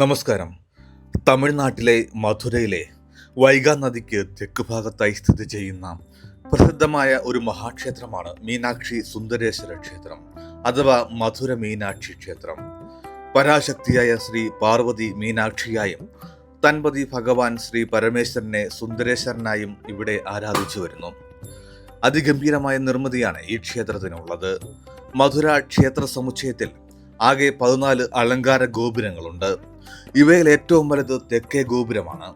നമസ്കാരം. തമിഴ്നാട്ടിലെ മധുരയിലെ വൈഗാ നദിക്ക് തെക്ക് ഭാഗത്തായി സ്ഥിതി ചെയ്യുന്ന പ്രസിദ്ധമായ ഒരു മഹാക്ഷേത്രമാണ് മീനാക്ഷി സുന്ദരേശ്വര ക്ഷേത്രം അഥവാ മധുര മീനാക്ഷി ക്ഷേത്രം. പരാശക്തിയായ ശ്രീ പാർവതി മീനാക്ഷിയായും തൻപതി ഭഗവാൻ ശ്രീ പരമേശ്വരനെ സുന്ദരേശ്വരനായും ഇവിടെ ആരാധിച്ചു വരുന്നു. അതിഗംഭീരമായ നിർമ്മിതിയാണ് ഈ ക്ഷേത്രത്തിനുള്ളത്. മധുര ക്ഷേത്ര സമുച്ചയത്തിൽ ആകെ പതിനാല് അലങ്കാര ഗോപുരങ്ങളുണ്ട്. ഇവയിൽ ഏറ്റവും വലുത് തെക്കേ ഗോപുരമാണ്.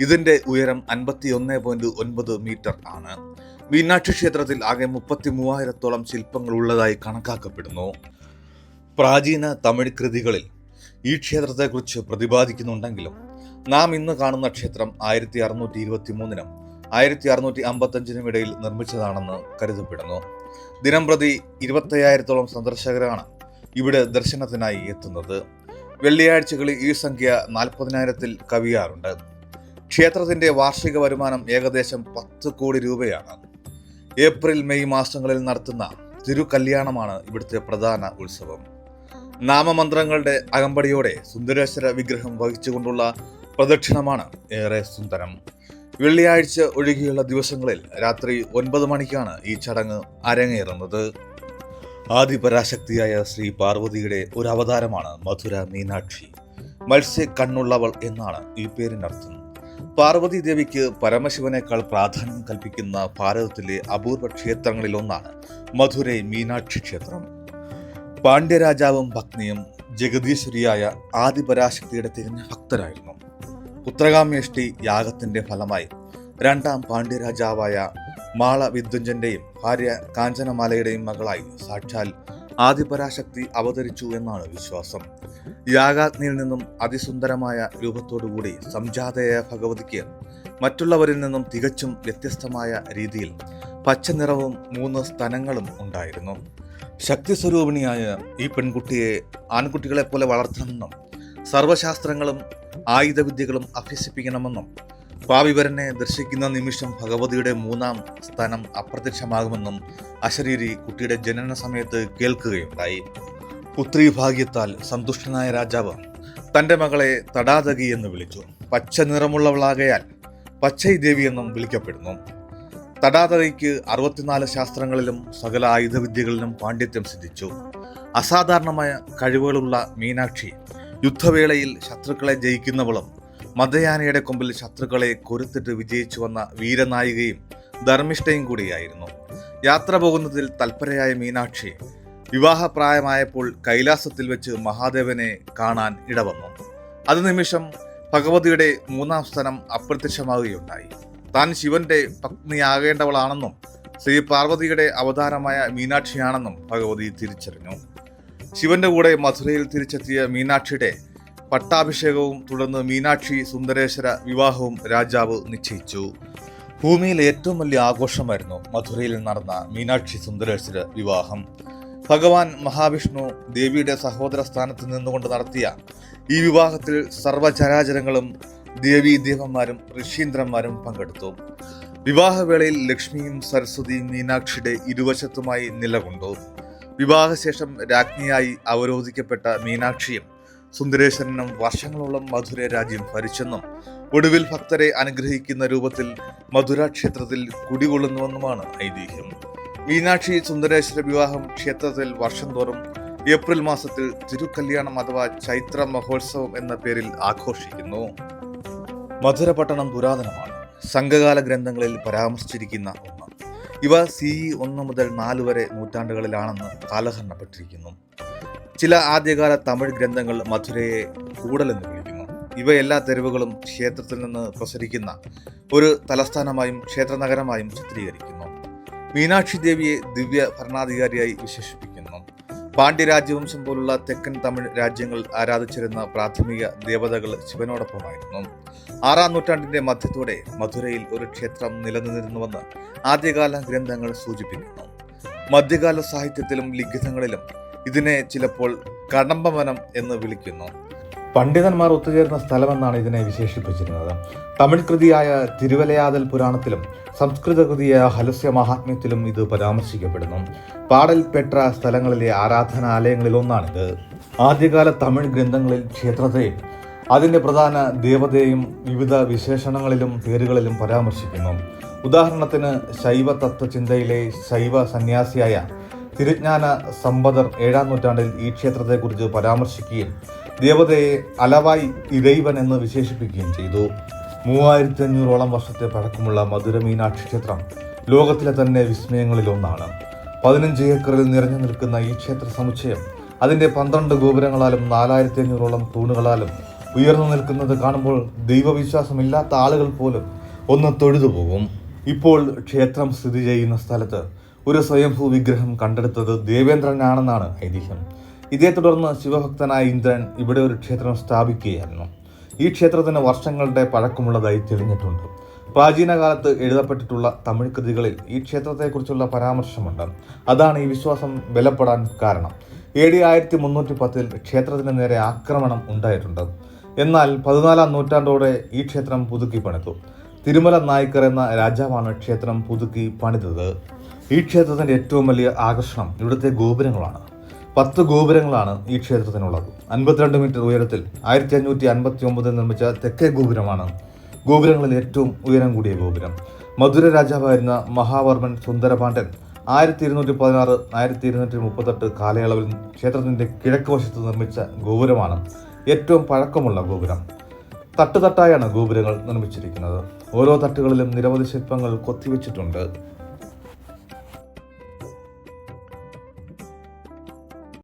ഇതിന്റെ ഉയരം അൻപത്തി ഒന്ന് പോയിന്റ് ഒൻപത് മീറ്റർ ആണ്. മീനാക്ഷി ക്ഷേത്രത്തിൽ ആകെ മുപ്പത്തി മൂവായിരത്തോളം ശില്പങ്ങൾ ഉള്ളതായി കണക്കാക്കപ്പെടുന്നു. പ്രാചീന തമിഴ് കൃതികളിൽ ഈ ക്ഷേത്രത്തെക്കുറിച്ച് പ്രതിപാദിക്കുന്നുണ്ടെങ്കിലും നാം ഇന്ന് കാണുന്ന ക്ഷേത്രം ആയിരത്തി അറുന്നൂറ്റി ഇരുപത്തി മൂന്നിനും ആയിരത്തി അറുന്നൂറ്റി അമ്പത്തഞ്ചിനും ഇടയിൽ നിർമ്മിച്ചതാണെന്ന് കരുതപ്പെടുന്നു. ദിനം പ്രതി ഇരുപത്തയ്യായിരത്തോളം സന്ദർശകരാണ് ഇവിടെ ദർശനത്തിനായി എത്തുന്നത്. വെള്ളിയാഴ്ചകളിൽ ഈ സംഖ്യ നാൽപ്പതിനായിരത്തിൽ കവിയാറുണ്ട്. ക്ഷേത്രത്തിന്റെ വാർഷിക വരുമാനം ഏകദേശം പത്ത് കോടി രൂപയാണ്. ഏപ്രിൽ മെയ് മാസങ്ങളിൽ നടത്തുന്ന തിരുകല്യാണമാണ് ഇവിടുത്തെ പ്രധാന ഉത്സവം. നാമമന്ത്രങ്ങളുടെ അകമ്പടിയോടെ സുന്ദരേശ്വര വിഗ്രഹം വഹിച്ചുകൊണ്ടുള്ള പ്രദക്ഷിണമാണ് ഏറെ സുന്ദരം. വെള്ളിയാഴ്ച ഒഴികെയുള്ള ദിവസങ്ങളിൽ രാത്രി ഒൻപത് മണിക്കാണ് ഈ ചടങ്ങ് അരങ്ങേറുന്നത്. ആദിപരാശക്തിയായ ശ്രീ പാർവതിയുടെ ഒരു അവതാരമാണ് മധുര മീനാക്ഷി. മത്സ്യ കണ്ണുള്ളവൾ എന്നാണ് ഈ പേരിനർത്ഥം. പാർവതി ദേവിക്ക് പരമശിവനേക്കാൾ പ്രാധാന്യം കൽപ്പിക്കുന്ന ഭാരതത്തിലെ അപൂർവ ക്ഷേത്രങ്ങളിലൊന്നാണ് മധുരൈ മീനാക്ഷി ക്ഷേത്രം. പാണ്ഡ്യരാജാവും ഭഗ്നിയും ജഗദീശ്വരിയായ ആദിപരാശക്തിയുടെ തികഞ്ഞ ഭക്തരായിരുന്നു. പുത്രകാമ്യേഷ്ടി യാഗത്തിന്റെ ഫലമായി രണ്ടാം പാണ്ഡ്യരാജാവായ മാള വിദ്വഞ്ജന്റെയും ഭാര്യ കാഞ്ചനമാലയുടെയും മകളായി. സാക്ഷാൽ ആദിപരാശക്തി അവതരിച്ചു എന്നാണ് വിശ്വാസം. യാഗാഗ്നിയിൽ നിന്നും അതിസുന്ദരമായ രൂപത്തോടുകൂടി സംജാതയായ ഭഗവതിക്ക് മറ്റുള്ളവരിൽ നിന്നും തികച്ചും വ്യത്യസ്തമായ രീതിയിൽ പച്ച നിറവും മൂന്ന് സ്തനങ്ങളും ഉണ്ടായിരുന്നു. ശക്തി സ്വരൂപിണിയായ ഈ പെൺകുട്ടിയെ ആൺകുട്ടികളെപ്പോലെ വളർത്തണമെന്നും സർവശാസ്ത്രങ്ങളും ആയുധവിദ്യകളും അഭ്യസിപ്പിക്കണമെന്നും പാവിവരനെ ദർശിക്കുന്ന നിമിഷം ഭഗവതിയുടെ മൂന്നാം സ്ഥാനം അപ്രത്യക്ഷമാകുമെന്നും അശരീരി കുട്ടിയുടെ ജനന സമയത്ത് കേൾക്കുകയുണ്ടായി. പുത്രി ഭാഗ്യത്താൽ സന്തുഷ്ടനായ രാജാവ് തന്റെ മകളെ തടാതകി എന്ന് വിളിച്ചു. പച്ച നിറമുള്ളവളാകയാൽ പച്ചൈ ദേവി എന്നും വിളിക്കപ്പെടുന്നു. തടാതകയ്ക്ക് അറുപത്തിനാല് ശാസ്ത്രങ്ങളിലും സകല ആയുധവിദ്യകളിലും പാണ്ഡിത്യം സിദ്ധിച്ചു. അസാധാരണമായ കഴിവുകളുള്ള മീനാക്ഷി യുദ്ധവേളയിൽ ശത്രുക്കളെ ജയിക്കുന്നവളും മതയാനയുടെ കൊമ്പിൽ ശത്രുക്കളെ കൊരുത്തിട്ട് വിജയിച്ചു വന്ന വീരനായികയും ധർമ്മിഷ്ഠയും കൂടിയായിരുന്നു. യാത്ര പോകുന്നതിൽ തൽപരയായ മീനാക്ഷി വിവാഹപ്രായമായപ്പോൾ കൈലാസത്തിൽ വെച്ച് മഹാദേവനെ കാണാൻ ഇടവന്നു. അത് നിമിഷം ഭഗവതിയുടെ മൂന്നാം സ്ഥാനം അപ്രത്യക്ഷമാവുകയുണ്ടായി. താൻ ശിവന്റെ പത്നിയാകേണ്ടവളാണെന്നും ശ്രീ പാർവതിയുടെ അവതാരമായ മീനാക്ഷിയാണെന്നും ഭഗവതി തിരിച്ചറിഞ്ഞു. ശിവന്റെ കൂടെ മധുരയിൽ തിരിച്ചെത്തിയ മീനാക്ഷിയുടെ പട്ടാഭിഷേകവും തുടർന്ന് മീനാക്ഷി സുന്ദരേശ്വര വിവാഹവും രാജാവ് നിശ്ചയിച്ചു. ഭൂമിയിൽ ഏറ്റവും വലിയ ആഘോഷമായിരുന്നു മധുരയിൽ നടന്ന മീനാക്ഷി സുന്ദരേശ്വര വിവാഹം. ഭഗവാൻ മഹാവിഷ്ണു ദേവിയുടെ സഹോദര സ്ഥാനത്ത് നിന്നുകൊണ്ട് നടത്തിയ ഈ വിവാഹത്തിൽ സർവചരാചരങ്ങളും ദേവി ദേവന്മാരും ഋഷീന്ദ്രന്മാരും പങ്കെടുത്തു. വിവാഹവേളയിൽ ലക്ഷ്മിയും സരസ്വതിയും മീനാക്ഷിയുടെ ഇരുവശത്തുമായി നിലകൊണ്ടു. വിവാഹശേഷം രാജ്ഞിയായി അവരോധിക്കപ്പെട്ട മീനാക്ഷിയും സുന്ദരേശ്വരനും വർഷങ്ങളോളം മധുര രാജ്യം ഭരിച്ചെന്നും ഒടുവിൽ ഭക്തരെ അനുഗ്രഹിക്കുന്ന രൂപത്തിൽ മധുര ക്ഷേത്രത്തിൽ കുടികൊള്ളുന്നുവെന്നുമാണ് ഐതിഹ്യം. മീനാക്ഷി സുന്ദരേശ്വര വിവാഹം ക്ഷേത്രത്തിൽ വർഷം തോറും ഏപ്രിൽ മാസത്തിൽ തിരുക്കല്യാണം അഥവാ ചൈത്ര മഹോത്സവം എന്ന പേരിൽ ആഘോഷിക്കുന്നു. മധുര പട്ടണം പുരാതനമാണ്. സംഘകാല ഗ്രന്ഥങ്ങളിൽ പരാമർശിച്ചിരിക്കുന്ന ഒന്ന്. ഇവ സി ഒന്ന് മുതൽ നാല് വരെ നൂറ്റാണ്ടുകളിലാണെന്ന് കാലഹരണപ്പെട്ടിരിക്കുന്നു. ചില ആദ്യകാല തമിഴ് ഗ്രന്ഥങ്ങൾ മധുരയെ കൂടലെന്ന് വിളിക്കുന്നു. ഇവയെല്ലാ തെരുവുകളും ക്ഷേത്രത്തിൽ നിന്ന് പ്രസരിക്കുന്ന ഒരു തലസ്ഥാനമായും ക്ഷേത്രനഗരമായും ചിത്രീകരിക്കുന്നു. മീനാക്ഷി ദേവിയെ ദിവ്യ ഭരണാധികാരിയായി വിശേഷിപ്പിക്കുന്നു. പാണ്ഡ്യരാജ്യവംശം പോലുള്ള തെക്കൻ തമിഴ് രാജ്യങ്ങൾ ആരാധിച്ചിരുന്ന പ്രാഥമിക ദേവതകൾ ശിവനോടൊപ്പമായിരുന്നു. ആറാം നൂറ്റാണ്ടിന്റെ മധ്യത്തോടെ മധുരയിൽ ഒരു ക്ഷേത്രം നിലനിന്നിരുന്നുവെന്ന് ആദ്യകാല ഗ്രന്ഥങ്ങൾ സൂചിപ്പിക്കുന്നു. മധ്യകാല സാഹിത്യത്തിലും ലിഖിതങ്ങളിലും ഇതിനെ ചിലപ്പോൾ കടമ്പവനം എന്ന് വിളിക്കുന്നു. പണ്ഡിതന്മാർ ഒത്തുചേർന്ന സ്ഥലമെന്നാണ് ഇതിനെ വിശേഷിപ്പിച്ചിരുന്നത്. തമിഴ് കൃതിയായ തിരുവലയാതൽ പുരാണത്തിലും സംസ്കൃത കൃതിയായ ഹലസ്യ മഹാത്മ്യത്തിലും ഇത് പരാമർശിക്കപ്പെടുന്നു. പാടൽ പെട്ര സ്ഥലങ്ങളിലെ ആരാധനാലയങ്ങളിലൊന്നാണിത് ആദ്യകാല തമിഴ് ഗ്രന്ഥങ്ങളിൽ ക്ഷേത്രത്തെയും അതിന്റെ പ്രധാന ദേവതയും വിവിധ വിശേഷണങ്ങളിലും പേരുകളിലും പരാമർശിക്കുന്നു. ഉദാഹരണത്തിന് ശൈവ തത്വചിന്തയിലെ ശൈവ സന്യാസിയായ തിരുജ്ഞാന സമ്പദർ ഏഴാം നൂറ്റാണ്ടിൽ ഈ ക്ഷേത്രത്തെക്കുറിച്ച് പരാമർശിക്കുകയും ദേവതയെ അലവായി ഇരൈവൻ എന്ന് വിശേഷിപ്പിക്കുകയും ചെയ്തു. മൂവായിരത്തി അഞ്ഞൂറോളം വർഷത്തെ പഴക്കമുള്ള മധുര മീനാക്ഷി ക്ഷേത്രം ലോകത്തിലെ തന്നെ വിസ്മയങ്ങളിലൊന്നാണ് പതിനഞ്ച് ഏക്കറിൽ നിറഞ്ഞു നിൽക്കുന്ന ഈ ക്ഷേത്ര സമുച്ചയം അതിന്റെ പന്ത്രണ്ട് ഗോപുരങ്ങളാലും നാലായിരത്തി അഞ്ഞൂറോളം തൂണുകളാലും ഉയർന്നു നിൽക്കുന്നത് കാണുമ്പോൾ ദൈവവിശ്വാസമില്ലാത്ത ആളുകൾ പോലും ഒന്ന് തൊഴുതു പോകും. ഇപ്പോൾ ക്ഷേത്രം സ്ഥിതി ചെയ്യുന്ന സ്ഥലത്ത് ഒരു സ്വയംഭൂ വിഗ്രഹം കണ്ടെടുത്തത് ദേവേന്ദ്രനാണെന്നാണ് ഐതിഹ്യം. ഇതേ തുടർന്ന് ശിവഭക്തനായ ഇന്ദ്രൻ ഇവിടെ ഒരു ക്ഷേത്രം സ്ഥാപിക്കുകയായിരുന്നു. ഈ ക്ഷേത്രത്തിന് വർഷങ്ങളുടെ പഴക്കമുള്ളതായി തെളിഞ്ഞിട്ടുണ്ട്. പ്രാചീന കാലത്ത് എഴുതപ്പെട്ടിട്ടുള്ള തമിഴ് കൃതികളിൽ ഈ ക്ഷേത്രത്തെക്കുറിച്ചുള്ള പരാമർശമുണ്ട്. അതാണ് ഈ വിശ്വാസം ബലപ്പെടാൻ കാരണം. എ ഡി ആയിരത്തി മുന്നൂറ്റി പത്തിൽ ക്ഷേത്രത്തിന് നേരെ ആക്രമണം ഉണ്ടായിട്ടുണ്ട്. എന്നാൽ പതിനാലാം നൂറ്റാണ്ടോടെ ഈ ക്ഷേത്രം പുതുക്കി പണിതു. തിരുമല നായ്ക്കർ എന്ന രാജാവാണ് ക്ഷേത്രം പുതുക്കി പണിതത്. ഈ ക്ഷേത്രത്തിന്റെ ഏറ്റവും വലിയ ആകർഷണം ഇവിടുത്തെ ഗോപുരങ്ങളാണ്. പത്ത് ഗോപുരങ്ങളാണ് ഈ ക്ഷേത്രത്തിനുള്ളത്. അൻപത്തിരണ്ട് മീറ്റർ ഉയരത്തിൽ ആയിരത്തി അഞ്ഞൂറ്റി അൻപത്തി ഒമ്പതിൽ നിർമ്മിച്ച തെക്കേ ഗോപുരമാണ് ഗോപുരങ്ങളിൽ ഏറ്റവും ഉയരം കൂടിയ ഗോപുരം. മധുര രാജാവായിരുന്ന മഹാവർമ്മൻ സുന്ദരപാണ്ഡ്യൻ ആയിരത്തി ഇരുന്നൂറ്റി പതിനാറ് ആയിരത്തി ഇരുന്നൂറ്റി മുപ്പത്തെട്ട് കാലയളവിൽ ക്ഷേത്രത്തിന്റെ കിഴക്ക് വശത്ത് നിർമ്മിച്ച ഗോപുരമാണ് ഏറ്റവും പഴക്കമുള്ള ഗോപുരം. തട്ടുതട്ടായാണ് ഗോപുരങ്ങൾ നിർമ്മിച്ചിരിക്കുന്നത്. ഓരോ തട്ടുകളിലും നിരവധി ശില്പങ്ങൾ കൊത്തിവെച്ചിട്ടുണ്ട്.